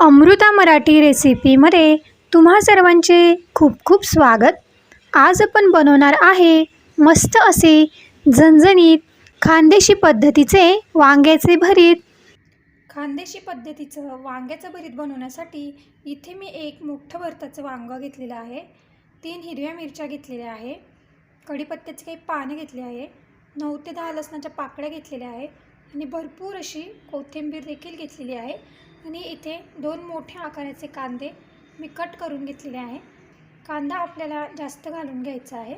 अमृता मराठी रेसिपीमध्ये तुम्हा सर्वांचे खूप खूप स्वागत. आज आपण बनवणार आहे मस्त असे झणझणीत खानदेशी पद्धतीचे वांग्याचे भरीत. खानदेशी पद्धतीचं वांग्याचं भरीत बनवण्यासाठी इथे मी एक मोठं भरताचं वांगं घेतलेलं आहे. तीन हिरव्या मिरच्या घेतलेल्या आहे. कढीपत्त्याचे काही पाने घेतले आहे. नऊ ते दहा लसणाच्या पाकळ्या घेतलेल्या आहे. आणि भरपूर अशी कोथिंबीर देखील घेतलेली आहे. आणि इथे दोन मोठ्या आकाराचे कांदे मी कट करून घेतलेले आहे. कांदा आपल्याला जास्त घालून घ्यायचा आहे.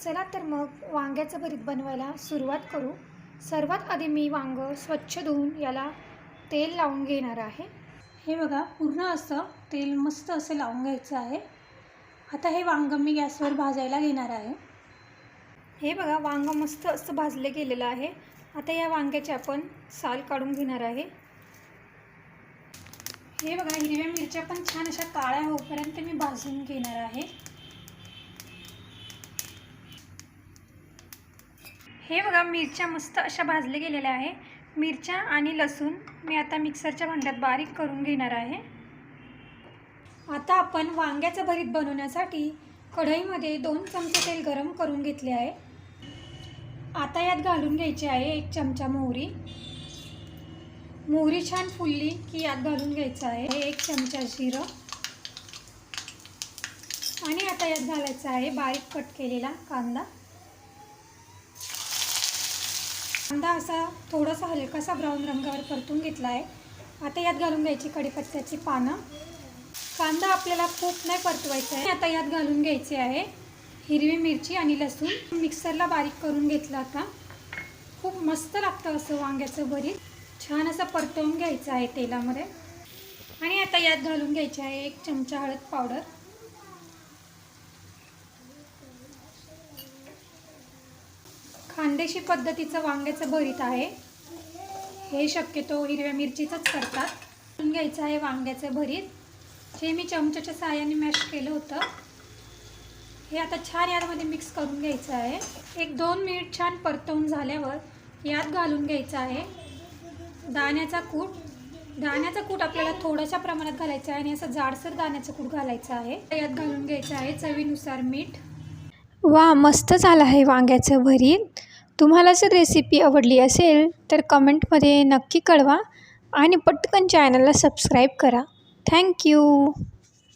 चला तर मग वांग्याचं भरीत बनवायला सुरुवात करू. सर्वात आधी मी वांगं स्वच्छ धुवून याला तेल लावून घेणार आहे. हे बघा पूर्ण असं तेल मस्त असं लावून घ्यायचं आहे. आता हे वांगं मी गॅसवर भाजायला घेणार आहे. हे बघा वांगं मस्त असं भाजलं गेलेलं आहे. आता या वांग्याचे आपण साल काढून घेणार आहे. हे बघा हिरव्या मिरच्या पण छान अशा काळ्या होईपर्यंत मी भाजून घेणार आहे. हे बघा मिरच्या मस्त अशा भाजल्या गेलेल्या आहे. मिरच्या आणि लसूण मी आता मिक्सरच्या भांड्यात बारीक करून घेणार आहे. आता आपण वांग्याचं भरीत बनवण्यासाठी कढईमध्ये दोन चमचे तेल गरम करून घेतले आहे. आता यात घालून घ्यायची आहे एक चमचा मोहरी. मोहरी छान फुलली की यात घालून घ्यायचं आहे. एक चमचा जिरं. आणि आता यात घालायचं आहे बारीक कट केलेला कांदा. कांदा असा थोडासा हलकासा ब्राऊन रंगावर परतून घेतला आहे. आता यात घालून घ्यायची कढीपत्त्याची पानं. कांदा आपल्याला खूप नाही परतवायचा आहे. आता यात घालून घ्यायचे आहे हिरवी मिरची आणि लसूण. मिक्सरला बारीक करून घेतला आता. खूप मस्त लागतं असं वांग्याचं भरीत. छान असं परतवून घ्यायचं आहे तेलामध्ये. आणि आता यात घालून घ्यायची आहे एक चमचा हळद पावडर. खानदेशी पद्धतीचं वांग्याचं भरीत आहे. हे शक्यतो हिरव्या मिरचीचंच करतात. घालून घ्यायचं आहे वांग्याचं भरीत. जे मी चमच्याच्या साहाय्याने मॅश केलं होतं. हे आता छान यामध्ये मिक्स करून घ्यायचं आहे. एक दोन मिनिट छान परतवून झाल्यावर यात घालून घ्यायचं आहे. दाण्याचा कूट. दाण्याचा कूट आपल्याला थोड्याशा प्रमाणात घालायचा आहे आणि असं जाडसर दाण्याचं कूट घालायचं आहे. यात घालून घ्यायचं आहे चवीनुसार मीठ. वा मस्त झालं आहे वांग्याचं भरीत तुम्हाला जर रेसिपी आवडली असेल तर कमेंटमध्ये नक्की कळवा आणि पटकन चॅनलला सबस्क्राईब करा. थँक्यू